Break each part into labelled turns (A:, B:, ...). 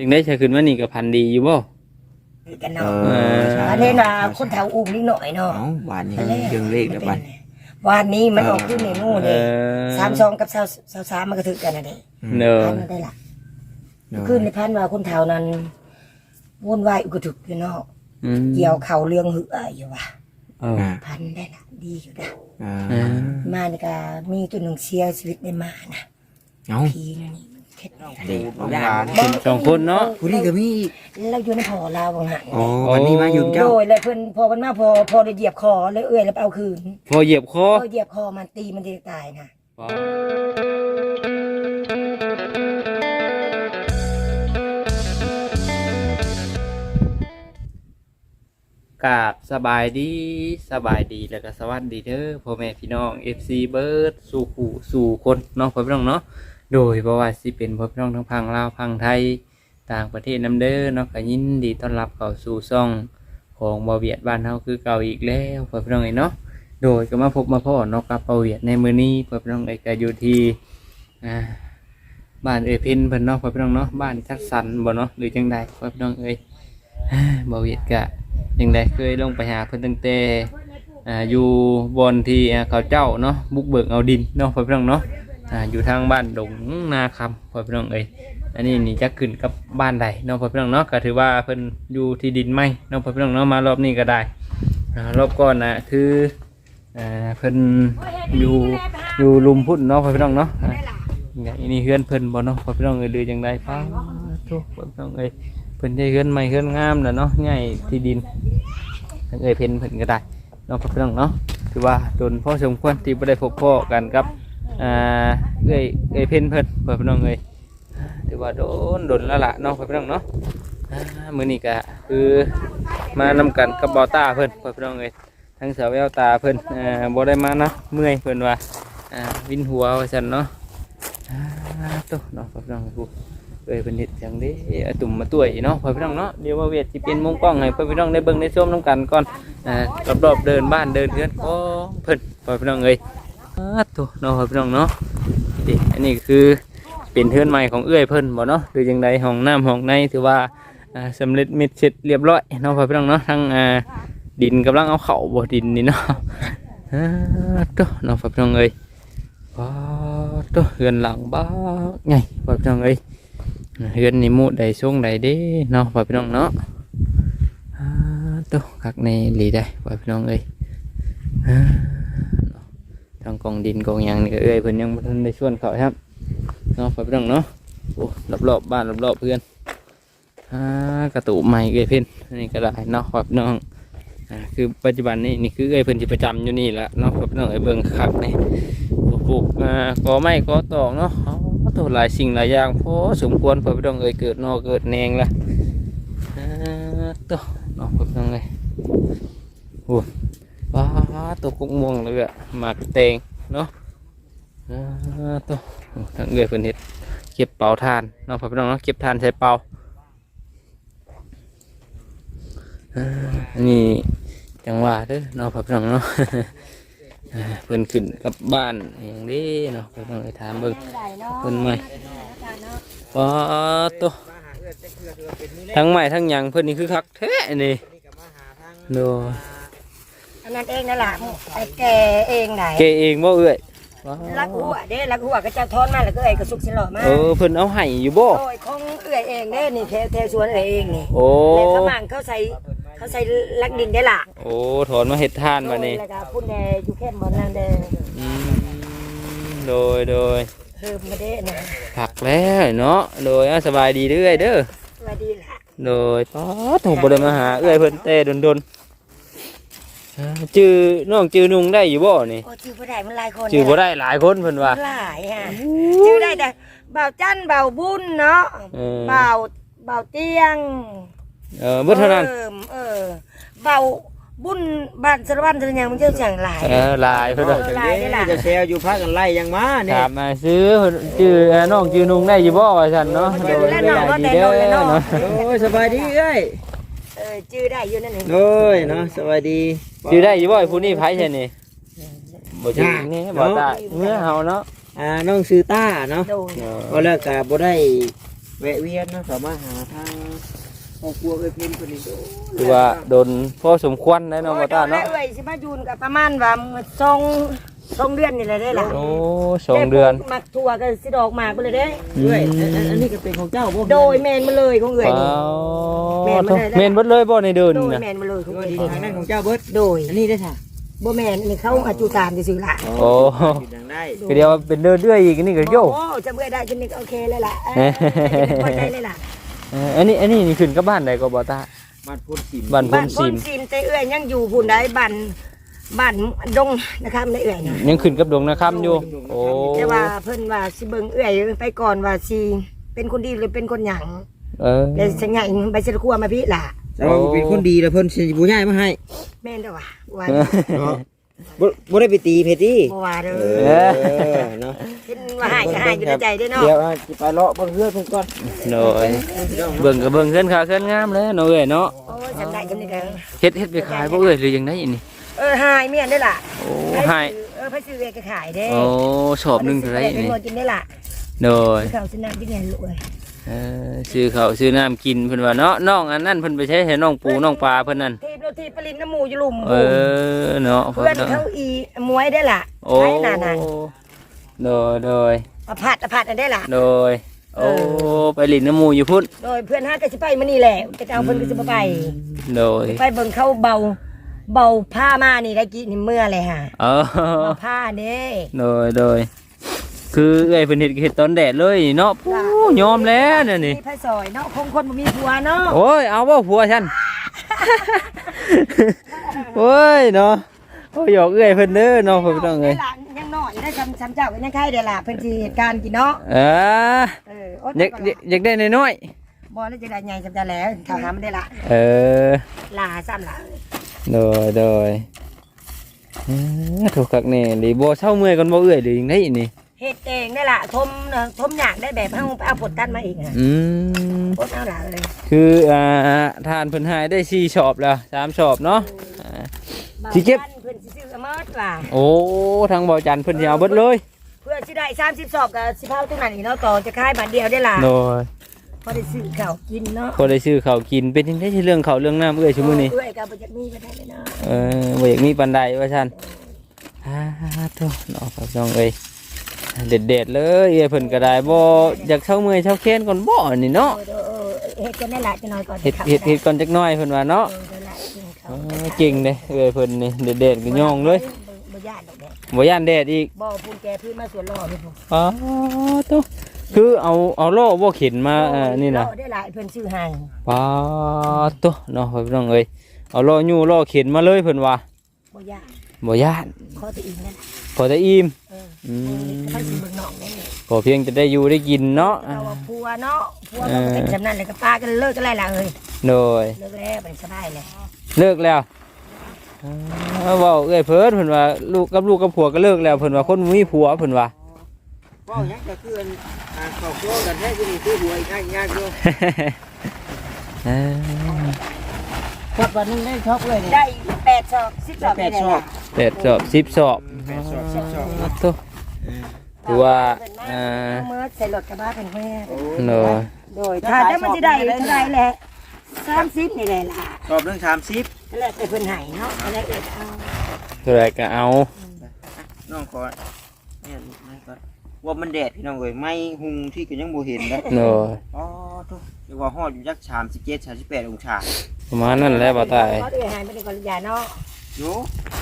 A: จึงได้ใช้ขึ้นมานี่ก็พันดีอยู่บ่
B: คือกัน
C: เอ
B: เนาะ
C: อ
B: อันนี้นะคนแถวอุ้มนิดหน่อยเนาะ
C: เอ้าบานนี้เรื่องเลขแล้วบาน
B: วันนี้มันออกขึ้นในนู่น
A: เอ
B: เลย
A: อ
B: สามสองกับสาวสาวสามมันก็ถือกันนะเด็
A: เนอ
B: พันได้ละ
C: เนอะ
B: ขึ้นในพันว่าคนแถวนั้นวุ่นวายอุกถึกอยู่เนาะ
A: อืม
B: เกี่ยวเข่าเรื่องหืออยู่ว่ะ
A: เออ
C: อ่า
B: พันได้ละดีอยู่นะ
C: อ่า
A: เออ
B: มานี่ก็มีตัวหนึ่งเสียชีวิตในมานะ
C: เอ้า
B: พีนี่นี่มัน เข็ด
C: เด็กของหลาน
A: เป็นสองคนเนาะ
C: ผู้นี้ก็มีอีก
B: เราอยู่ในพอเราบางหัน
C: อ๋อวันนี้มาอยู่กับ
B: โด
C: เจ้า
B: ยเลยเพิ่นพอมันมาพอพอเลยเหยียบคอเลยเอื้อยแล้วไปเอาคืน
A: พอเหยียบคอ
B: พอเหยียบคอมันตีมันจะตายนะ
A: กราบสบายดีสบายดีแล้วก็สวัสดีเด้อพ่อแม่พี่น้อง FC เบิร์ดสู่ขู่สู่คนเนาะพ่อพี่น้องเนาะ โดยบ่ว่าสิเป็นพ่อพี่น้องทั้งพังลาวพังไทยต่างประเทศนํเด้อเนาะก็ยินดีต้อนรับเข้าสู่ช่องของบ่เวียดบ้านเฮาคือเก่าอีกแล้วพ่อพี่น้องเอ้ยเนาะโดยก็มาพบมาพ่อเนาะกับบ่เวียดในมื้อนี้พ่อพี่น้องเอ้ก็อยู่ที่อ่าบ้านเอ้เพิ่นเพิ่นเนาะพ่อพี่น้องเนาะบ้านจัดสรรบ่เนาะหรือจังใดพ่อพี่น้องเอ้ยบ่เวียดก็ยังไดเคยลงไปหาเพิ่นตั้งแต่อ่าอยู่บอนที่เขาเจ้าเนาะบุกเบิกเอาดินเนาะพ่อพี่น้องเนาะ อ่าอยู่ทางบ้านดงนาคำพ่อพี่น้องเอ้ยอันนี้นี่จะขึ้นกับบ้านใดเนาะพ่อพี่น้องเนาะก็ถือว่าเพิ่นอยู่ที่ดินไมเนาะพ่อพี่น้องเนาะมารอบนี้ก็ได้อ่ารอบก่อนนะคืออ่าเพิ่นอยู่อยู่ลุมพุ่นเนาะพ่อพี่น้องเนาะอ่าอย่างนี้เฮือนเพิ่นบ่เนาะพ่อพี่น้องเอ้ยหรือจังไดฟ้าทุกพ่อพี่น้องเอ้ยเพิ่นได้เฮือนใหม่เฮือนงามแล้วเนาะใหญ่ที่ดินเอ้ยเพิ่นเพิ่นก็ได้เนาะพี่น้องเนาะถือว่าโดนพ่อสมควรที่บ่ได้พบพ่อกันกับ อ่าเอ้ยเอ้ยเพ่นเพิ่นเพิ่นพี่น้องเอ้ยถือว่าโดนโดนล้วล่ะเนาะพี่น้องเนาะอ่ามื้อนี้ก็คือมานำกันกับบ่าวตาเพิ่นเพิ่นพี่น้องเอ้ยทั้งสาวแววตาเพิ่นอ่าบ่ได้มานะเมื่อยเพิ่นว่าอ่าวินหัวว่าซั่นเนาะอ่าโตเนาะพี่น้องผู้เอ้ยเป็นเห็ดอย่างนี้อะตุ่มมาตุ้ยเนาะเพื่อนพี่น้องเนาะเดี๋ยวว่าเวียดสิเป็นมุมกล้องให้เพื่อนพี่น้องได้เบิ่งได้ชมน้ำกันก่อนอ่ารอบๆเดินบ้านเดินเพื่อนก็เพิ่นเพื่อนพี่น้องเอ้ย ตัวเนาะพื่อนพี่น้องเนาะนี่อันนี้คือเป็นเทือนใหม่ของเอื้อยเพิ่นบ่เนาะหรือยังไงห้องน้ำห้องในถือว่าอ่าสำเร็จมิดเสร็จเรียบร้อยเนาะพื่อนพี่น้องเนาะทั้งดินกำลังเอาเข่าบ่ดินนี่เนาะอ้าตัวเนาะพื่อนพี่น้องเอ้ยว้าตัวเฮือนหลังบ้าไงพี่น้องเอ้ยเฮือนนี่มุใดช่วงใดเด้เนาะพ่อพี่น้องเนาะอ่าตัวคักในหลีได้พี่น้องเอ้ย ทางกองดินกองยางนี่ก็เอ้ยเพิ่นยังบ่ทันได้ชวนเขาครับเนาะพ่อพี่น้องเนาะโอ้รอบๆบ้านรอบๆเพื่อนอ่ากระตูใหม่เอ้ยเพิ่นอันนี่ก็ได้เนาะพ่อพี่น้องอ่าคือปัจจุบันนี้นี่คือเอ้ยเพิ่นสิประจำอยู่นี่แหละเนาะพ่อพี่น้องเอ้ยเบิ่งคักนี่ปลูกอ่ากอไม้กอตอกเนาะเอาตัวหลายสิ่งหลายอย่างพอสมควรเพื่อนน้องเอ้ยเกิดนอเกิดแนงละอ่าตัวเน้อพี่น้องเอ้ยโอ้ ว้าตัวกุกม่วงเลยอะหมากแตงเนาะตัวทั้งเอ้ยเพิ่นเฮ็ดเก็บเป่าทานเนาะพี่น้องเนาะเก็บทานใส่เป่าอ่าอันนี้จังหวะเด้อเนาะพี่น้องเนาะเพิ่นขึ้นกับบ้านอย่างนี้เนาะพี่น้องเอ้ยถามเบิ่งเพิ่นใหม่ปอตัวทั้งใหม่ทั้งยังเพิ่นนี่คือคักแท้นี่โด
B: อั นนั้นเองนั่นแหละไอ้แกเองไหน
A: เกเองบ่เอ้ยว้าว
B: รักหัวเด้รักหัวก็จะทอนมาแล้วก็เอ้ยกระสุกสิหล่อมา
A: เออเพิ่นเอาให้อยู่บ่
B: โอ้ยของเอื้อยเองเด้นี่เทเทสวนเอื้อยเองนี่
A: โอ้
B: แล้วเขามั่งเขาใส่เขาใส่ลักดินได้ล่ะ
A: โอ้ถอนมาเฮ็ดทานมานี่
B: แล้วก็พุ่นแดอยู่แค่บนนั่นแด
A: อืมโดยโดย
B: เพิ่มมาเด้นะ
A: ผักแล้วเนาะโดยอะสบายดีเด้อเด้อ
B: สวัสดีล่ะ
A: โดยป๊อดโหบ่ได้มาหาเอ้ยเพิ่นแต่ดนๆอ่า จื้อน้องจื้อนุ่งได้อยู่บ่นี่
B: โอ้ชื่อบ่ได้มันหลายคน
A: จื้อบ่ได้หลายคนเพิ่นว่า
B: หลายฮะชื่อได้แต่เบาจันเบาบุญเนาะ
A: เออ
B: เบาเบาเตียง
A: เออบ่เท่านั้น
B: ออเออเบาบุญบ้านสารวัตรสารยังมันเจ้าอย่างหลาย
A: เออหลายเพิ่นว่า
B: เออหลายได้ล่ะ
C: จะแซวอยู่พักกันไล่ยังมาเนี่ย
A: ถามมาซื้อจื้อเอ่อน้องจื้อนุ่งได้อยู่บ่ว่าซั่นเนาะโดยได้ดีเด้อเนาะ
C: โอ้ยสบายดีเอ้ย
B: เออชื่อได้อยู่นั่นเอง
C: โอ้ยเนาะสบายดี
A: จื้อได้อยู่บ่ไอ้ผู้นี้ไผใช่นี่บ่จื้อนี่บ่ตายเมื่อเฮาเนาะ
C: อ่าน้องซื้อต้าเนาะ
B: โดน
C: ก็เลิกกับบ่ได้แวะเวียนเนาะเข้ามาหาทางครอบครัวเอ้ยเพิ่นเพิ่นนี่โด
A: คือว่าโดนพอสมควรได้เนาะบ่ตาเนาะ
B: โอ้ยเอ้ยสิมาอยู่กับประมาณว่าสอง สองเดือนนี่แหละได้ล่ะ
A: โอ้สองเดือน
B: มักทัวก็สิดอกหมากไปเลยเด้
C: เอ้ยอันอันอันนี้ก็เป็นของเจ้าบ่
B: โดยแมนมาเลยของเอ้ย
A: เป
B: นี่
A: ล่า
B: แม่นบ่ได้
A: เมนเบิดเลยบ่ในเดิน
B: โดย
A: น่ะ
B: แมนมาเลยของ
C: โด
B: เอ้
C: ย
B: ย
C: ดีทางนั้นของเจ้าเบิด
B: โดย
C: อันนี้ได้ค่ะ
B: บ่แมนนี่เขาอาจุตามซื่อๆล่ะ
A: โอ้
C: อยู่ทางได้
A: ก็เดียวเป็นเดินเรื่อยอีกนี่ก็โย
B: โอ้จะเมื่อยได้จะนี่ก็โอเคเลยล่ะเออพอใจเลยล่ะ
A: เอออันนี้อันนี้นี่ขึ้นกับบ้านใดก็บ่ตา
C: บ้านพูนสิม
A: บ้าน
B: บ้าน
A: พุ่น
B: พ้
A: ซิ
B: น
A: ม
B: ซิมแต่เอื้อยยังอยู่พุ่นได้บ้าน บ้านดงนะครับในเอื้อยนะ
A: ยังขึ้นกับดงนาคำอยู่ โอ้
B: แต่ว่าเพิ่นว่าสิเบิ่งเอื้อยไปก่อนว่าสิเป็นคนดีหรือเป็นคนหยัง
A: เออ
B: แต่สัญญาอิงใบเสด็จครัวมาพี่ล่ะ
C: แต่ว่าเป็นคนดีแล้วเพิ่นสิบ่ย้ายมาให้
B: แม่นเด้อว่ะว่า
C: เนาะบ่บ่ได้ไปตีเพติ
B: บ่ว่าเด้
C: เอ
B: อ
C: อเนาะ
B: เห็นว่าหายก็หายอยู่ในใจเด้อเนาะ
C: เดี๋ยวอะสิไปเลาะเบิ่งเฮือนเพิ่นก่อน
A: โน่ยเบิ่งก็เบิ่งเส้นขาเส้นงามเลยเนาะเอ้ยเนาะ
B: โอ้ยจำได้จำนี่เด้อ
A: เฮ็ดเฮ็ดไปขายบ่เอ้ยหรือยังไงอันนี้
B: เออหายเมียนได้อล่ะ
A: โอ้หาย
B: เออพระซื้อเอื้อยก็ขายเด้
A: โอ้ชอบหนึงเท่าไหร่
B: เป็น
A: นี่
B: หมดกินได้ล่ะ
A: โน่ย
B: เขาสิน้ำที่เนี่ยลูกเอ้ย
A: เออซื้อข้าวซื้อน้ำกินเพิ่นว่าเนาะน้องอันนั้นเพิ่นไปใช้ให้น้องปูน้องปลาเพิ่นนั่น
B: ทีบเราทีบปลินน้ำหมูอยู่หลุม
A: เออเนาะ
B: เพื่อนเขาอีมวยได้ล่ะ
A: โอ้
B: ไอ้นาน
A: โดยโดย
B: ๆประพัดประพัดอันได้ล่ะ
A: โดยโอ้ไปหลินน้ำหมูอยู่พุ่น
B: โดยเพื่อนห้าก็สิไปมานี่แหละจะเอาเพิ่นก็สิบ่ไป
A: โดย
B: ไปเบิ่งเขาเบา เบาผ้ามานี่ได้กี่นี่เมื่อเลยฮะ
A: เออ
B: เบาผ้าเด้
A: โดยโดยคือเอ้ยเพิ่นเฮ็ดก็เฮ็ดตอนแดดเลยเนาะปูยอมแล้วเนี่ยนี่
B: มีพระซอยเนาะคงคนบ่มีผัวเนาะ
A: โอ้ยเอาบ่ผัวฉันโอ้ยเนาะโอ้ยหยอกเอ้ยเพิ่นเด้อเนาะเพิ่นบ่ต้องเอ้ย
B: หลานยังน้อยได้จำจำเจ้าก็ยังใครเด้อล่ะเพิ่นสิเหตุการณ์กินเนาะ
A: เออ
B: เออโอ๊ย
A: อยากอยากอยากได้น้อย
B: บ่แล้วจะได้ใหญ่จำจะแล้วถ้าหามันได้ละ
A: ๆเออ
B: ลาซ้ำล่ะ
A: โดยโดยเออถูกคักแน่หรือบ่เช้าเมื่อยก่อนบ่เอ้ยหรือยังไงนี่
B: เฮ็ดเองได้ล่ะทมเนาะทมอยากได้แบบเฮาไปเอาผลตันมาอีกอะ
A: อืม
B: ผลเอาล่ะเลย
A: คืออ่าทานเพิ่นให้ได้4ชอบแล้ว3ชอบเนาะอ่าสิเก็บ
B: บ้านเพิ่นสิซื้อเอามาว่า
A: โอ้ทางเบาจันทร์เพิ่นสิเอาเบิดเลย
B: เพื่อสิได้30สอบกับสิเผาตรงนั้นอีกเนาะต่อจะขายบาทเดียวได้ล่ะ
A: โดย
B: พอได้ซื้อข้าวกินเนาะ
A: พอได้ซื้อข้าวกินเป็นจังได๋เรื่องข้าวเรื่องน้ำเอ้ยซุมื้อนี้
B: เอ้ยก็บ่จักมีก็ได้เลยเนาะ
A: เออบ่อยากมีปานใดว่าซั่นอ่าโตเนาะครับน้องเอ้ยเด็ดๆเลยเอ้ยเพิ่นก็ได้บ่อยากเช้าเมื่อยเช้าแค้นก่อนบ่นี่เนาะ
B: เออเออเออเฮ็ดกันได้ล่ะจะน้อยก่อน
A: เฮ็ดเฮ็ดเฮ็ดก่อนจักหน่อยเพิ่นว่าเนาะ
B: เออได้ล่ะกินข้า
A: เอ
B: ว
A: อเก่งเด้เอ้ยเพิ่นนี่เด็ดๆก็ย่องเลย
B: บ่ย่านดอกแม่
A: บ่ย่านแดดอีก
B: บ่พูนแกพื้นมาสวนรอพี่ผม
A: อ๋อโต คือเอาเอาโล่บ่เข็นมาเอ่อนี่น่ะ
B: ได้ล่ะเพิ่นซื้อให้
A: ปาโตเนาะพี่น้องเอ้ยเอาล่อยู่ล่อเข็นมาเลยเพิ่นว่า
B: บ่ย่าน
A: บ่ย่าน
B: ขอตัวอีกนั่นล่ะ
A: ขอแต่อิ่ม
B: เออ
A: อืม
B: เขาสิเบิ่งน้องแม่
A: ขอเพียงจะได้อยู่ได้กินเนาะ
B: เราว่าผัวเนาะผัวมันก็เป็นจำนั้นเลยก็ปากันเลิกกันไรล่ะเอ้ย
A: โดย
B: เลิกแล้วไปสบายเลย
A: เลิกแล้วเออเว้าเอ้ยเพิ่นเพิ่นว่าลูกกับลูกกับผัวก็เลิกแล้วเพิ่นว่าคนบ่มีผัวเพิ่นว่า
C: เว้าหยังก็คืออันอ่าครอบครัวกันแท้คือนี่คือหวยง่ายยากอยู่
A: เออ
C: ครับวันนึงได้ชอบเลยนี่
B: ได้แปดสอบสิบสอบ
C: แปด
B: นี่
C: ช
B: แห
C: อ
B: ละ
C: บ
A: แปดสอบสิบสอบ
C: แปดชอบสิบชอบ
A: อ่าโตถือว่าอ่า
B: เมื่อใส่รถกระบะเป็นแม่
A: โดย
B: โดยถ้าได้มันจะได้เท่าไรแหละสามสิบนี่แหละล่ะ
C: ชอบเรื่องสามสิบ
B: นั่นแหละแต่เพิ่นให้เนาะอะไรเอ็ดเอา
A: เท่าไหรก็เอา
C: น้องขอเนี่ยนี่ก่อน ว่ามันแดดพี่น้องเอ้ยไม่หุงที่ก็ยังบ่เห็นนะ
A: โดย
C: อ๋อทุกเรียกว่าฮอดอยู่จักสามสิบเจ็ดสามสิบแปดองศา
A: ประมาณนั้นแหละบ่ตาย
B: เขาเดือดหายไปในกรยาเนาะ
C: โย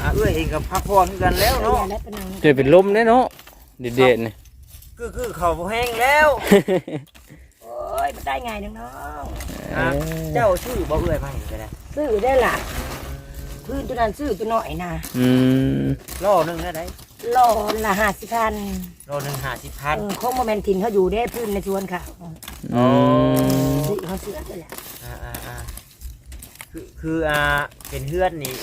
C: อะเอ้ยเองกับพักผ่อนคือกันแล้ว
B: กร
C: เนาะ
B: ยาแล้วเป็นนาง
A: เจะเป็นลมเด้เนาะเด็ดๆนี่
C: คือคือเขาบ่แห้งแล้ว
B: โอ้ยมันได้ไงน้อง
C: อะเจ้าชื่อบ่เอ้ยมาให้ก็ได้
B: ๆซื้อได้ล่ะพื้นตัวนั้นซื้อตัวหน่อยนะ
A: อืม
C: ล่อหนึงได้ได
B: โลละห้าสิบพัน
C: ล่อหนึงห้าสิบพัน
B: เออคงโมเมนตินเขาอยู่ได้พื้นในชวนค่ะ
A: อืม
B: ซื้อเขาเสือเลยแหละ
C: อ่าอ่าอ่าคือคืออ่าเป็นเฮือนนี่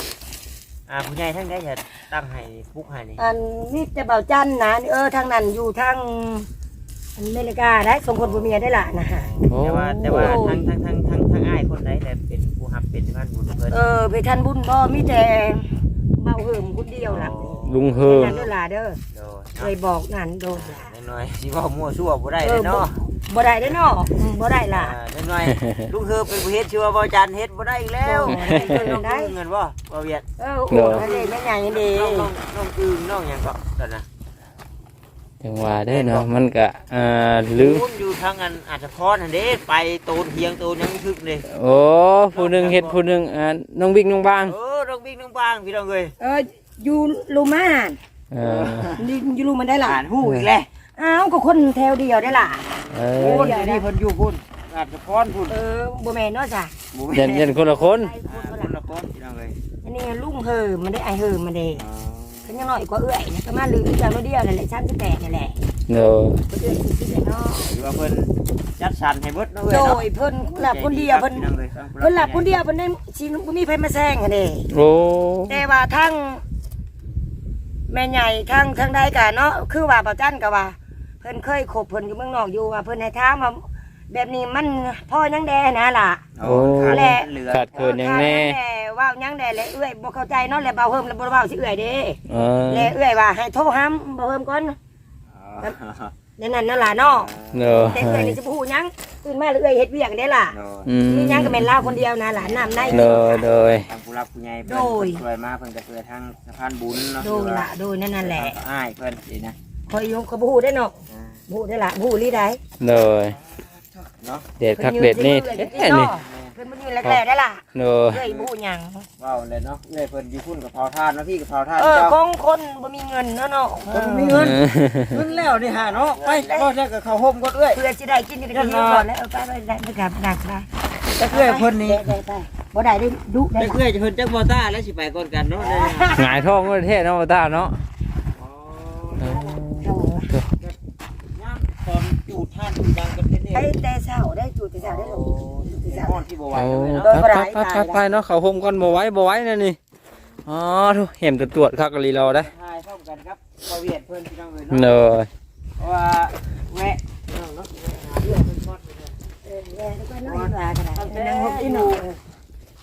C: อ่าผู้ใหญ่ทั้งได้จะตั้งให้ปลุกให้นี่
B: อันนี้จะเบาจันนะเออทางนั้นอยู่ทางอเมริกาได้สองคนผัวเมียได้ละนะฮะ
A: โอ้
C: แต่ว่าแต่ว่าทั้งทั้งทั้งทั้งทั้งอ้ายคนใดแต่เป็นผู้รับเป็นบ้านบุญเพิ่น
B: เออไปทันบุญบ่มีแต่เบาเหิมคนเดียวล่ะ
A: ลุงเฮิม
B: นั่นเด้อล่ะเด้อ
C: โดย
B: เคยบอกนั่นโดนล่ะ
C: น้อยๆสิว่ามั่วซั่วบ่ได้เลยเนาะ
B: บ่ได้ได้อเนาะอืมบ่ได้ล่ะ
C: อ่าจังหน่อยลุงเฮือเป็นผู้เฮ็ดชื่อว่าบ่จันเฮ็ดบ่ได้อีกแล้ว
B: โอ้
C: เงินน้องอึ้งเงินบ่บ่เวียด
B: เออโอ้นั่นเองแม่ใหญ่นี่เด้
C: น้องน้องน้องอึ้งน้องหยังก็ตอนน่ะ
A: จังว่าได้อเนาะมันก็อ่าลืม
C: คุณอยู่ทางอันอาจจะพรนั่นเด้ไปโตนเฮียงโตนหยังคึกเลย
A: โอ้ผู้หนึงเฮ็ดผู้หนึงอ่าน้องบิ๊กน้องบาง
C: เออน้องบิ๊กน้องบางพี่น้องเอ้ย
B: เออ อยู่ลูมาน
A: เออ
B: นี่อยู่ลูมันได้ล่ะ
C: อ่านฮู้อีกแล้ว
B: อ้าวก็คนแถวเดียวได้ล่ะ
A: เอ
C: โอ้
A: อย
C: เดี๋ยวนี้เพิ่นอยู่พุ่นอาจจะพรพุ่น
B: เออบ่แม่นเนาะจ้ะ
C: บ่
A: เย็นเย็นคนละคน
B: ไอ้
C: อ่า
B: คน
C: ค
B: ละ
C: นละคนพี่น้องเอ้ย
B: อันนี้ลุงเฮอมันได้ไอเฮอมันได้
C: อ๋อ
B: เพิ่นยังน้อยกว่าเอื้อยนะประมาณลือจากรถเดียวนั่นแหละ38นี่แหละ
A: เนาะ
B: เพิ่นเอื้อยสิบเนาะ
C: หรือว่าเพิ่นจัดสรรให้เบิดเนาะเอ้ย
B: โด
C: เนาะ
B: ยเพิ่นหลับคนเดียวเพิ่น
C: พี่น้องอ้ย
B: เพิ่นหลับคนเดียวเพิ่นได้สิบ่มีไผมาแซงหั่นเด้
A: โอ้
B: แต่ว่าทั้ง แม่ใหญ่ทั้งทั้งใดกันเนาะคือว่าเบาจันก็ว่า เพิ่นเคยคบเพิ่นอยู่เมืองนอกอยู่ว่าเพิ่นให้ถามว่าแบบนี้มันพ่อยังแดนะล่ะ
C: โอ้ขาด
B: แหละ
C: เหลือ
A: ขาดเกินยังแน่
B: แต่ว่ายังแดและเอื้อยบ่เข้าใจเนาะและเบาเฮิมและบ่เบาสิเอื้อยเด้
A: เออ
B: และเอื้อยว่าให้โทรหาเบาเฮิมก่อน
C: อ๋อ
B: นั่นนั่นนั่นล่ะเนาะ
A: เนาะ
B: แต่เอื้อยนี่สิบ่ฮู้หยังตื่นมาแล้วเอื้อยเฮ็ดเวียกได้ล่ะ
C: โดย
A: อืม
B: มีหยังก็แม่นลาวคนเดียวนะหลานน้ำใน
A: โดยโดย
C: ทางผู้รับผู้ใหญ่เพิ่น
B: โดย
C: ช่วยมาเพิ่นก็ช่วยทางสะพานบุญเนาะ
B: โดยล่ะโดยนั่นนั่นแหละ
C: อ้ายเพิ่นสินะ
B: คอยอยู่ก็บ่ฮู้ได้เนาะ
C: อ่า
B: บ่ฮู้ได้ล่ะบ่ฮู้ลีได้
A: โดย
C: เนาะ
A: เด็ดคักเด็ดนี่
B: เพิ่น
A: แท้
B: ยื
A: นี่
B: เพิ่นบ่ยืนแรกๆได้ล่ะ
A: โดย
B: เอ้ยบ่ฮู้หยัง
C: ว้าวเลยเนาะเอ้ยเพิ่นอยู่พุ่นกับเผาทานเนาะพี่กับเผาทาน
B: เออ
C: เจ้า
B: ของคนบ่มีเงินเนาะเนาะ
C: คนบ่มีเงินเงินแล้วนี่ฮะเนาะไปบ่ใช่กับข้าวห่มก็เอ้ย
B: เพื่อสิได้กินได้กินก่อนแล้วเออไปไปได้ไปกับดักได้
C: แต่เอ้ยเพิ่นนี่
B: ได้ได้ไปบ่ได้ได้ดุได้
C: แต่เอ้ยจะเพิ่นจักบ่ต้าแล้วสิไปก่อนกันเนาะเด้อ
A: หงายท้องก็เท่เนาะบ่ตาเนาะ
C: อ๋อ
A: เออ
B: โอ้
C: ย่ามตอนจูดท่านจูดยังกันเป็นเด้
B: ไอ้แต่เช้า ได้จุดแต่เช้าได้ลงจุดแต่เช้า
C: ฮ้อนที่บ่ไหว
A: โอ้
C: เลยเนาะ
B: โดยบ่ได้
A: ไปไปไปไปเนาะเขาห่มก่อนบ่ไหว้บ่ไหว้นั่นนี่อ๋อทุเห็มตรวจคักกะลีเราได้
C: ถ่ายพร้อมกันครับบ่เวียดเพิ่นพี่น้องเอ้ย
A: เน
C: เนาะ
A: อะ
C: เพราะว่าแวะพี่น้องเนาะแวะหาเรื่องเพิ่นก่อนไปเลย
B: เออแย่แล้วก็น้อยกว่ากันนะนั่งหกที่หนอ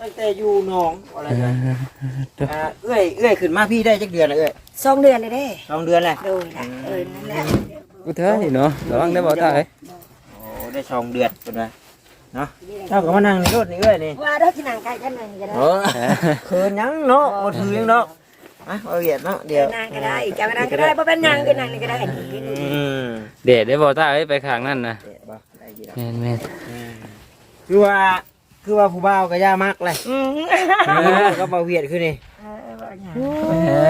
C: ตั้งแต่อยู่หนองอะไรกันอ่าเอ้ยเอ้ยขึ้นมาพี่ได้จักเดือนแล้วเอ้ย
B: สองเดือนเลยเด้
C: สองเดือนแล้ว
B: โดยล่ะเออนั่นแหละ
A: กูเถอะนี่เนาะระวังได้บ่ตาเอ้ย
C: โอ้ได้สองเดือนเป็นไร เนาะเจ้าก็มานั่งในรถนี่เอ้ยนี่
B: ว่าได้ที่นั่งใกล้กันหน่อยก็ได้
C: โอ้เขินยังเนาะบ่ถือยังเนาะอะเอาเหยียดเนาะเดี๋ยว
B: นั่งก็ได้จะมานั่งก็ได้บ่เป็นหยังก็นั่งนี่ก็ได้
C: อืม
A: เด็ดได้บ่ตาเอ้ยไปข้างนั่นนะ
C: เดี๋ยวบ่ได้กี่ดอก
A: แม่นแม่น
C: อืมคือว่าคือว่าผู้บ่าวก็ย่ามากเลย
B: อืม
C: ก็มาเวียดขึ้นนี่
B: เออว่าหยัง
C: เอ้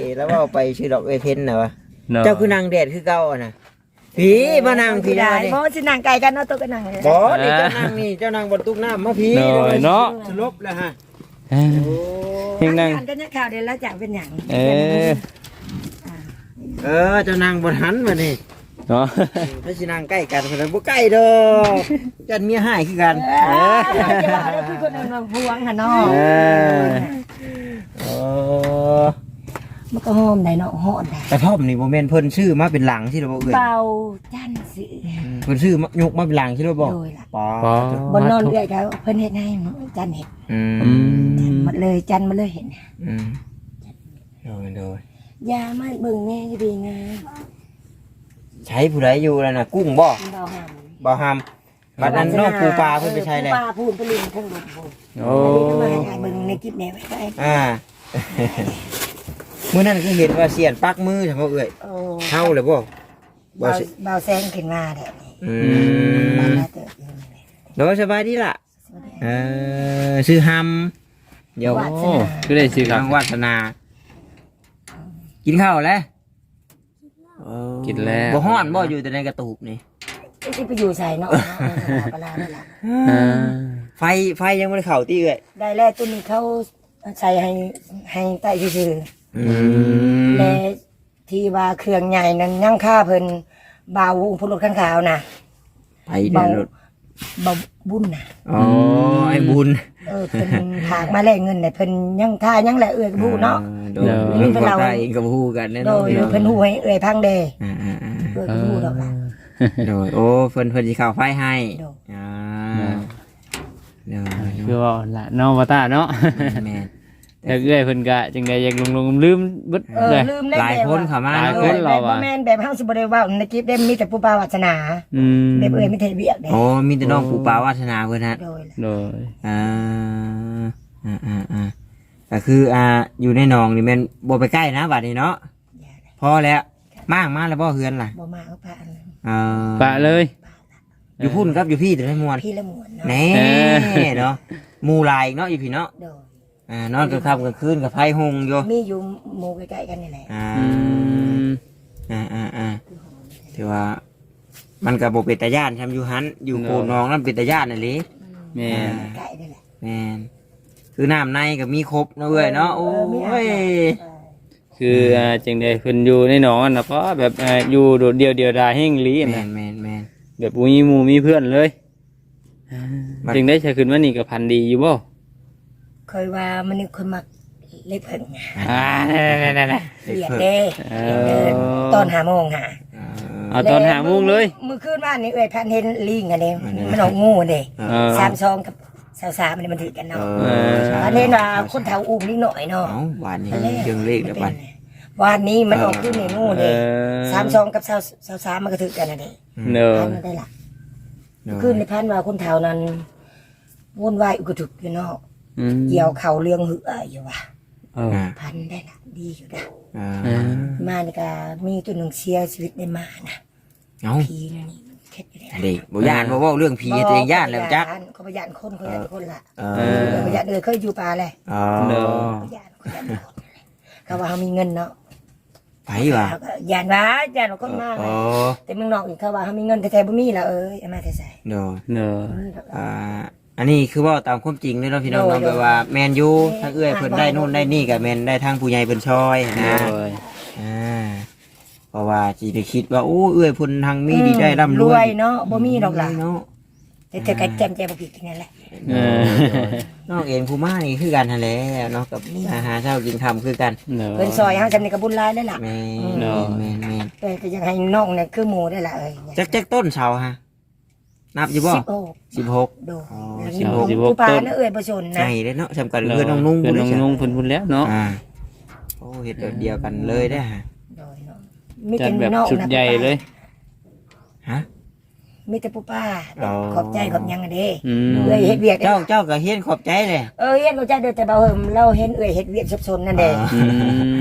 C: ยแล้วว่าไปชื่อดอกเอยเพนน่ะวะ
A: เนาะ
C: เจ้าคือนางแดดคือเก่าอะน่ะ ผีมานั่งผีได้ดิ
B: เพราะสินั่งไกลกันเนาะตัวก็นั่งเลย
C: บ่นี่เจ้านางนี่เจ้านางบนตุ้งน้ำมาผี
A: เนาะเนาะ
C: สลบแล้วฮะ
A: เออ
C: โอ้
A: เฮงนั่ง
B: กันเนี่ยข่าวเดี๋ยวแล้วจากเป็นหยัง
A: เออ
C: เออเจ้านางบนหันมานี่
A: เนาะ
C: ถ้าสินางใกล้กันคนนั้นบ่ใกล้ดอกจันเมียหายคือกัน
B: เออจะว่าได้คือคนนึงมาพวงหั่นเนาะ
A: เออ
C: โอ้
B: มันก็หอมได้เนาะหอมได้
C: แต่พ่อมนี่บ่แม่นเพิ่นชื่อมาเป็นหลังที่เราบ่เอ่ย
B: เบาจันสิ
C: เพิ่นชื่อมายกมาเป็นหลังที่เราบอก
B: โดยล่ะ
C: ปอ
A: ปอ
B: บนนอนเรื่อยเขาเพิ่นเฮ็ดให้จันเฮ็ด
C: อืม
A: อืม
B: หมดเลยจันมาเลยเห็น
C: อืมโดยโดย
B: ยาไม่เบิ่งแม่อยู่ดีงาม
C: ใช้ผู้ใดอยู่แล้วน่ะกุ้งบ่
B: เบาหาม
C: บ่หามบัดนั้นน้องปูปลาเพิ่นไปใช้แล้ว
B: ปูปลาพูนไปลิงทั้งหมดพูน
A: โอ้
B: อันนี้ก็มาให้เบิ่งในคลิปแนวไว้ได้
C: อ่า มื้อนั้นก็เห็นว่าเสียนปักมือทางเขาเอ่ย
B: โอ้
C: เฮาเลยบ่บ่
B: เบา
C: สิ
B: เบาแซงขึ้นมาแดดนี่
C: อื
B: บ้ามนน่าเติบอยู่นี่
C: โดยสบายดีล่ะเออชื่อฮัมเดี๋ยว
B: วาส
A: โอ้
B: นา
A: คือได้ชื่อครั
C: ทา
A: บ
C: งวัฒนา กินข้าวแล้ว
A: กินแล้ว
C: บ่ฮ้อนบ่อยู่แต่ในกระตูบนี่
B: ที่ไปอยู่ใส่เนาะปลาได้ละ
A: อ่า
C: ไฟไฟยังบ่ได้เข้าติเอ้ย
B: ได้แล้วตัวนี้เขาใส่ให้ให้ใต้ซื่อ
C: อื
B: ๆ และที่ว่าเครื่องใหญ่นั้นยังค่าเพิ่นเบาพลุขันขาวนะ
C: ไปเดินรถ
B: เบาบุญนะ
C: อ๋อไอ้บุญ
B: เออเพิ่นถากมาแลกเงินเนี่ยเพิ่นยังค่ายังแหละเอื้อยกับผู้เนาะ
C: โดยเพิ่นเราเองกับฮู้กันแน่
B: โด
C: นอน
B: ยเพิ่นหูให้เอื้อยพังเด
C: อ่าอ่าอ่า
B: เอื้อยกับผู้ดอกล่ะ
C: โดยโอ้เพิ่นเพิ่นสิเข้าไฟให้
B: โดย
C: อ่าโดย
A: คือว่าละน้องบ่ตาเนาะ
C: แม่น
A: แต่เอื้อยเพิ่นก็จังไดอยากลงๆลืมเบิด
B: เออ
A: เลย
B: ลืมได้
C: หลายคนเข้ามา
A: หลาย
B: เอ
A: ค
B: อนแบบ
A: เราอะ
B: บ่แม่นแบบเฮาสิบ่ได้เว้าในคลิปได้มีแต่ผู้ปาวาสนา
A: อืม
B: แบบเอ้ยไม่เทเวียกเด้
C: โอ้มีแต่น้องปูปลาวาสนาเพิ่นฮะ
B: โดย
A: โดย
C: อ่าอ่าอ่าอ่าก็คืออ่าอยู่ในหนองนี่แมันบ่ไปใกล้นะบัดนี้เนาะ
B: อย่าเลย
C: พอแล้วมากมาแล้วบ่เฮือนล่ะ
B: บ่มาเอาปะอันนั้น
C: อ่า
A: ปะเลย
C: อยู่พุ่นครับอยู่พี่แต่ได้มวน
B: พี่ละหมวนเนาะ
C: แน่เนาะหมู่หลายอีกเนาะอยู่พี่เนาะ
B: โดย
C: อ่านอนกลางค่ำกลางคืนกับไผหงอยู่
B: มีอยู่หมู่ใกล้ๆกันนี่แหละ
C: อ่า
A: อืม
C: อ่าอ่าอ่าถือว่า มันก็บ่เป็นตาย่านทำอยู่หันอยู่โคนน้องนั่นเป็นตาย่านนั่นแหละ
A: แม่น
B: ใกล้นี่แหละ
C: แม่นคือน้ำในก็มีครบเนาะเว้ยเนาะโอ้
B: มีอาหาร
C: ย
B: เออ
A: คืออ่าจังไดเพิ่นอยู่ในหนองนั่นน่ะเพราะแบบอ่าอยู่โดดเดียวเดียวดายแห่งลี
C: แม่
A: น่ะ
C: นแม่นแม่น
A: แบบบ่มีหมู่มีเพื่อนเลย
C: มัน
A: จังได้ใช้ขึ้นว่านี่ก็พันดีอยู่บ่
B: เคยว่ามันนี่คนมักเล็บเพิ่ง
A: อ่านั่นๆๆ
B: เรียกเด้
A: เอ
B: เดิน
A: อ
B: ตอนหาโมงหา
C: อ่า
A: เอาตอนหาโมงเลย
B: มื้อคืนบ้านนี่เอ้ยพันเห็นลิงกันเด้มันออกงูเด้
A: เออ
B: สามซองกับสาวสามมันมันถือกัน
C: เอ
B: เนาะ
C: อ
B: พันเห็นว่าคนเฒ่าอุ้มนิดหน่อยเนาะ
C: เอ้าหวานนี่เรื่องเลขเดี๋ยวบัด
B: วันนี้มันออกขึ้นในงู
A: เอ
B: เด้
A: อ
B: สามซองกับสาวสาวสามมันก็ถือกันนะเด้
A: เนอะ
B: พันมันได้ละขึ้นในพันว่าคนเฒ่านั้นวุ่นวายอุกถึกอยู่เนาะ
A: อืม
B: เกี่ยวเข่าเรื่องหืออยู่ว่ะ
A: เออ
C: อ่า
B: พันได้ละดีอยู่นะ
C: อ่า
A: อ่า
B: มานี่ก็มีตัวหนึ่งเสียชีวิตได้มานะ
C: เอ้า
B: ผีนั่นนี่เท็ดอยู่เลย
C: เด็กบ่ย่านบ่เว้าเรื่องผีให้ตัวเองย่านแล้วจัก
B: เขาพยานคนเขาพยานคนละ
C: เอ
A: เอ
C: อ
A: อ
B: เขาพยานเออเคยอยู่ป่าเลย
C: อ๋อ
A: เนอะ
B: พยานเขาพยานคนเขาว่าเขามีเงินเนาะ
C: ไปว่ะ
B: เขาก็ยานว่ายานว่าคนมาก
C: อ๋อ
B: แต่เมืองนอกอีกเขาว่าเขามีเงินแต่แต่บ่มีละเอ้ยเอามาแต่ใส่
C: เนาะ
A: เนอะ
C: อ่า อันนี้คือเว่าตามความจริงเลยเนาะพี่น้องเนาะแบบว่าแมนยูทั้งเอื้อยเพิ่นได้นู่นได้นี่กับแมนได้ทางผู้ใหญ่เพิ่นช่อยนะ
A: โดย
C: อ่าเพราะว่าสิได้คิดว่าโอ้เอื้อยเพิ่นทางมีดีได้ร่ำร
B: ร
C: ว
B: วยยเนาะบ่มีดอกล่ะ
C: เนาะ
B: แต่แต่ก็แจมแจมบ่ผิดนั่นแหละ
A: เออ
C: น้องเองผู้มานี่คือกันหั่นแหละเนาะกับอาหารเช้ากินค่ำคือกัน
A: เนอะ
B: เพิ่นซอยเฮาจำนี่ก็บุญหลายแล้วล่ะ
C: แม่
A: เนาะ
C: แม่แม่
B: แต่ก็ยังให้น้องเนี่ยคือหมู่ได้ล่ะเอ้ย
C: จักจักต้นเสาฮะ นับอยู่บ่
B: สิบโอ้
C: สิบหก
B: โด
C: อ๋อ
B: แล้ว
C: สิบหก
B: นี่ผู้ปลาเนื้อเอ้ยประชน
C: ให
B: นะ
C: ญ่เลยเนาะสำคัญเพื่อนน้องนุ่ง
A: เพื่อนน้อง
C: พุ่
A: นุ่งเพิ่นพุ่นแล้วเนาะ
C: อ่าโอ้เฮ็ดแบบเดียวกันเลยได้อฮะ
B: โดยเนาะมี
A: จั
B: แต่
A: ดแบบ
B: นอก
A: ชุดใหญ่เลย
C: ฮะ
B: มีแต่ผู้ป้า
C: อ๋อ
B: ขอบใจขอบยังอะเด้
A: อืม
B: เอ้ยเฮ็ดเวียก
C: เจ้าเจ้าก็เฮียนขอบใจเลย
B: เออเฮ็ดบ่ใจเด้อแต่เบาเฮิมเราเห็นเอ้ยเฮ็ดเวียกสับสนนั่นเด้
C: อ๋อ
A: อื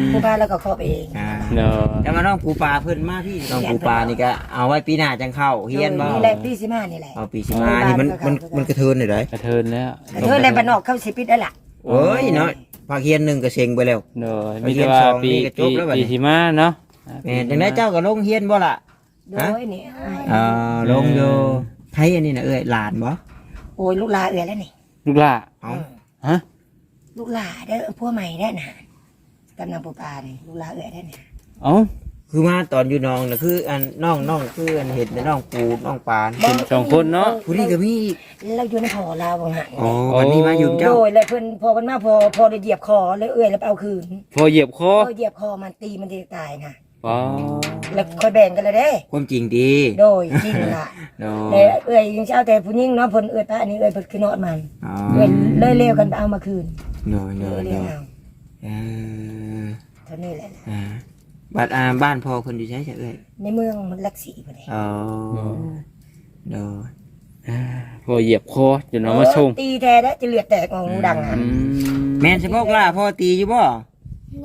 A: ม
B: ผู้ป้าแล้วก็ขอบเอง
C: อ่า
A: เนอะ
C: แต่ว่าน้องปูปลาเพิ่นมาพี่น้องปูปลานี่ก็เอาไว้ปีหน้าจังเข้าเฮียนบ่
B: นี่แหละปีสิมานี่แหละ
C: เอาปีสิมานี่มันมันมันกระเทินเลยเด้อก
A: ระเทินแล้ว
B: เธอเลยบ้านนอกเข้าสิปิดได้ล่ะ
C: โอ้ยเนาะภาคเฮียนหนึงก็เซ็งไปแล้ว
A: เนอะมีแต่ว่าปี
C: เรียนสองนี่ก็จ
A: ปี
C: บแล้วบัดนี้
A: ปีสิมาเนาะ
C: แม่นจังได๋เจ้าก็ลงเฮียนบ่ล่ะ
B: โดยนี่อ้าย
C: อ่าลงอยู่ไทยอันนี้น่ะเอ้ยหลานบ่
B: โอ้ยลูกหลาเอ้ยแล้วนี่
A: ลูกหล่ะ
C: เอ้า
A: ฮะ
B: ลูกหลาเด้อพวกใหม่ได้น่ะกำลังผู้ป้านี่ลูกหลาเอ้ยได้น่ะ
A: เอ้า
C: คือมาตอนอยู่น้องน่ะคืออันน้องน้องคืออันเห็นแต่น้องปูน้องปาน
A: เป็นสองคนเนาะ
C: ผู้นี้ก็มีอีก
B: เราอยู่ในหอลาวบางหัน
C: อ๋อวันนี้มาอยู่
B: โด
C: เจ้า
B: ยเลยเพิ่นพอมันมาพอพอได้เหยียบคอเลยเอ้ยแล้วไปเอาคืน
A: พอเหยียบคอ
B: เออเหยียบคอมันตีมันจะตายนะ
A: อ๋อ
B: แล้วค่อยแบ่งกันเลยเด้
C: ความจริงดี
B: โดยจริงล่ะ
C: โด
B: แต่เอ้ยยังสิเช้าแต่ผู้หญิงเนาะเพิ่นเอ้ยพระอันนี้เอ้ยเพิ่นคือนอนมัน
C: อ๋อ
B: เอ้ยเลยเร็วกันไปเอามาคืน
C: โดยโด
B: เอยอ
C: โด
B: เรียก
C: ย
B: เอา
C: เออ
B: เท่านี้แหละ
C: อ่าบัดอ่าบ้านพ่อคนอยู่ใช่ใช่เอ้ย
B: ในเมืองมันลักสีพุ่นเด้
C: อ๋อโดย
A: พอเหยียบคอจนเอามาส่ง
B: เออตีแท้แล้วจะเลือดแตกออกหูดังอะ
A: อืม
C: แม่นสิบอกล่ะพ่อตีอยู่บ่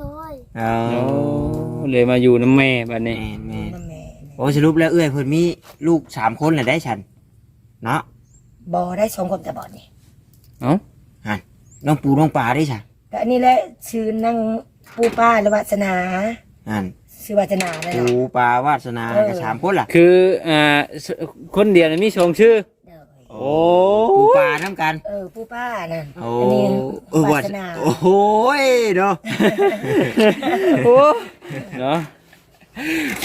D: น้อย
C: อ๋อ
A: โอ้เลยมาอยู่น้ำแม่บัดนี้
C: แม่นแม่น
B: นั่นแม่
C: โอ้สรุปแล้วเอ้ยเพิ่นมีลูกสามคนน่ะได้ฉันเนาะ
B: บ่ได้สองคนแต่บ่นี่
A: เอ้า
C: น้องปูน้องปลาได้ฉัน
B: ก็อันนี้แหละชื่อนางปูป้าหรือวาสนา
C: นั่น
B: ชื่อวาสนานั่น
C: ปู
B: ล่ะ
C: ปลาวาสนา
B: เออ
C: กับสามคนล่ะ
A: คืออ่าสคนเดียวน่ะมีสองชื่อ
B: เด้อ
A: โอ้
C: ปูปลาน้ำกัน
B: เออปูป้านั่น
C: โอ้
B: อันนี้
C: เออ
B: วาวาสนา
C: โอ้โหยเนาะ
A: โอ้เนาะ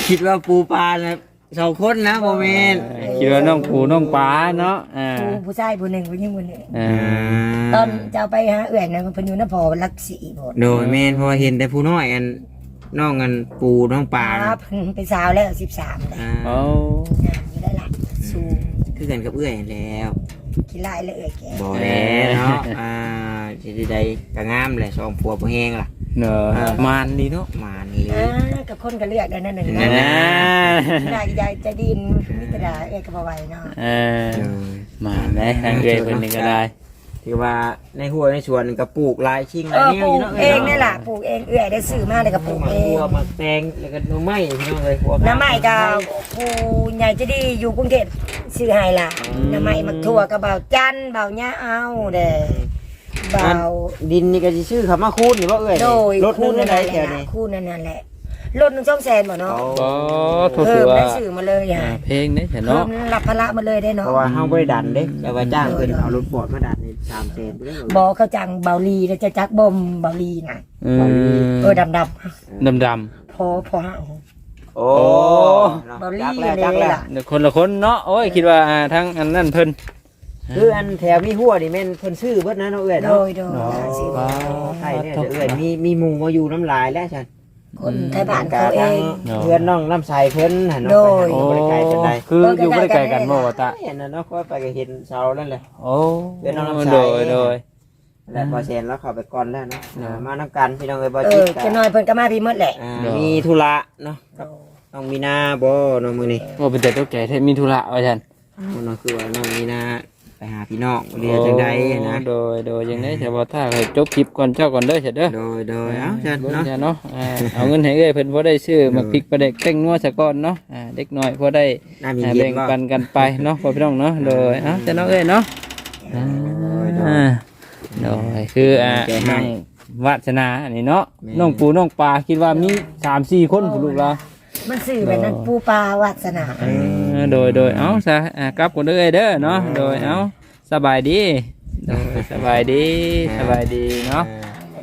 C: คิดว่าปูปลานะสองคนนะโมเมน
A: เออคิดว่าน้องปูน้องปลาเนาะอ่า
B: ผู้ผู้ชายผู้หนึ่งผู้หญิงผู้หนึ่ง
A: อ่า
B: ตอนจะเอาไปหาเอื่อยนะเพิ่นอยู่นพอลักสีโบด
C: โดยเมนเพอเห็นแต่ผู้น้อยอันน้องอันปูน้องปลา
B: ค
C: นะ
B: รับเพิ่นเป็นสาวแล้ว13แล้ว
C: อ่า
A: โอ้
B: งามอยู่ได้ล่ะสูง
C: คือกันกับเอื้อยแล้ว
B: ขี้ลายเลยเอ้ยแก
C: บ่แล้วเนาะอ่าสิได้ก็งามแหละสองผัวบ่แฮงล่ะ
A: เนอะ
C: อ่า
A: มานดีเนาะ
C: มานี่เล
B: อ่ายกับคนก็เลือกได้นั่นน่ะ
C: นั่น
B: นะ
C: น่ะ
B: ได้ยายใจดินมิตรดาเอ้ยก็บ่ไหวเนาะ
A: เออ
C: เออ
A: มาได้ทางเอ้ยเพิ่นนี่ก็ได้
C: ถือว่าในหัวในสวนก็ปลูกหลายชิงห
B: เอ
C: ลาย
B: อ
C: แน
B: ป
C: ว
B: ลู
C: อยู่
B: ก
C: เนาะ
B: เองนี่แหละปลูกเองเอื้อยได้ซื้อมาเลยก็ปลูก
C: มา
B: เอ
C: หั
B: ง
C: วมาแตงแล้วก็หน่อไม้พี่น้องเลยหัว
B: น้ำไม้ก็ผู้ใหญ่ใจะดีอยู่กรุงเทพซื้อให้ล่ะน้ำไม้มักทั่วก็เบาจันเบาหญ้าเอาเด้เบา
C: ดินนี่ก็สิชื่อคำว่าคูนนี่บ่เอ้ย
B: โดย
C: รถนึง
B: นั่น
C: ได้
B: แห
C: แถว
B: ละ
C: นี้
B: คู่นั่นนั่นแหละ รถหนึงสองแสนบ่เนาะ
A: ก็โทษ
B: เพิ่
A: ถื
B: ม
A: อว่า
B: ได้ซื้อมาเลย
A: อ่า
B: อะ
A: เพลงนี่เห็น
B: เพิ่
A: เนาะ
B: มรับภาระมาเลยได้
C: เพ
B: เนาะ
C: ราะว่าเฮาบ่ได้ดันเด้แต่ว่าจ้างเพิ่นเอารถบอดมาดันนี่3แสนไปเลย
B: บอเขาจังเบาลีแล้วจะจักบ่มเบาลีน่ะ
A: อืม
B: เออดำ
A: ดำด
B: ๆพอพอหาเอา
C: โอ้
B: เบาลี่
C: จักแล้วจัก
B: เลย
C: แล้ว
B: ล่ะำ
A: เดี๋ยวคนละคนเนาะโอ้ยคิดว่าอ่าทั้งอันนั้นเพิ่น
C: คืออันแถวมีหัวนี่แม่นเพิ่นซื้อเบิดนะเนาะเอ้ย
B: โด
C: เนาะ
B: ยโดย
C: อ๋อ
B: สิ
C: ใช่เนี่ยเอ้ยมีมีหมู่มาอยู่น้ำลายแล้วฉัน
B: คนไทยบ้านเขาเอง
C: เพื่อนน้องน้ำใสเพิ่นหัน
B: โดย
A: โอ้
C: ไปไกลเป็นไร
A: คืออยู่บ่ได้ไกลกันบ่ว่าตา
C: เห็นนะเนาะก็ไปก็เห็นเสานั่นแหละ
A: โอ้
C: เดี๋ยวน้องน้ำใส
A: โดยโดย
C: แล้วพอเซนแล้วเข้าไปก่อนแล้วเนาะเดี๋ยวมาน้ำกันพี่น้องเอ้ยบ่
B: เอ
C: จิ
B: อ
C: ต
B: จะน้อยเพิ่นก็มาพี่หมดแหละ
C: อ่ามีธุระเนาะกับน้องมีนาบ่น้องมื้อนี้
A: ว่าเป็นแต่ตกใจแท้มีธุระว่าซั่น
C: มันน้องคือว่าน้องมีนา ไปหาพี่น้องเรียนจังไดนะ
A: โดยโดยจังได๋แต่ว่าถ้าให้จบคลิปก่อนเจ้าก่อนเด้อเสร็จเด้อ
C: โดยโดยเอ้าจัน
A: เบิ่ง
C: เนาะ
A: จ้ะเนาะอ่าเอาเงินให้เอ้ยเพิ่นบ่ได้ซื้อมาพริกปลาเด็กแป้งนัวซะก่อนเนาะอ่าเด็กน้อยพอได้
C: น้ำมี
A: อ่า
C: เย็
A: แบ่
C: น
A: ง
C: บ่
A: ปันกันไปเนาะพ่อพี่น้องเนาะโดยเอ้าจะน้องเอ้ยเนาะอ่าโดยคืออ่าน้องวาสนาอันนี้เนาะน้องปูน้องปลาคิดว่ามี3-4คนผู้ลูกเรา
B: มันสื่อแบบนั้นปูปลาวาสนา
A: เออโดยโดยเอ้าซะอ่ากลับกันเด้อเอ้ยเด้อเนาะโดยเอ้าสบายดีโดยสบายดีสบายดีเนาะ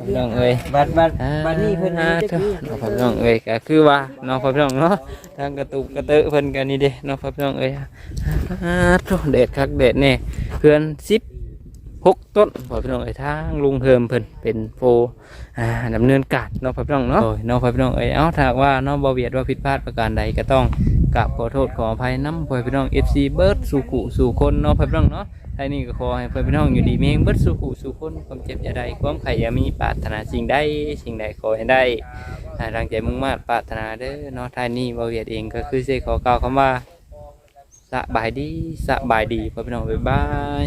A: พี่น้องเอ้ย
C: บัดบัด
A: อ่า
C: บัดนี้เพิ่นมีจัก
A: เจ้า
C: มี
A: น้องพ่อพี่น้องเอ้ยก็คือว่าน้องพ่อพี่น้องเนาะทางกระตุกกระเตอะเพิ่นกันนี่เด้น้องพ่อพี่น้องเอ้ยอ่าโธ่เด็ดคักเด็ดแน่เพื่อนสิบ หกต้นพ่อพี่น้องเอ้ยทางลุงเทิมเพิ่นเป็นโฟอ่าดำเนินการน้องพ่อพี่น้องเนาะโอ้ยน้องพ่อพี่น้องเอ้ยเอ้าถ้าหากว่าน้องบ่เวียดว่าผิดพลาดประการใดก็ต้องกราบขอโทษขออภัยน้ำพ่อพี่น้อง FC เบิร์ดสู่กุสู่คนเนาะพ่อพี่น้องเนาะท้ายนี้ก็ขอให้เพื่อนพี่น้องอยู่ดีมีแรงเบิดสู่ผู้สู่คนความเจ็บอย่าได้ความไข่อย่ามีปรารถนาสิ่งใดสิ่งใดขอให้ได้อ่าดังใจมุ่งมา่ปรารถนาเด้อเนาะท้ายนี้บ่าวเวียดเองก็คือสิขอกล่าวคำว่าสบายดีสบายดีพ่อพี่น้องบ๊ายบาย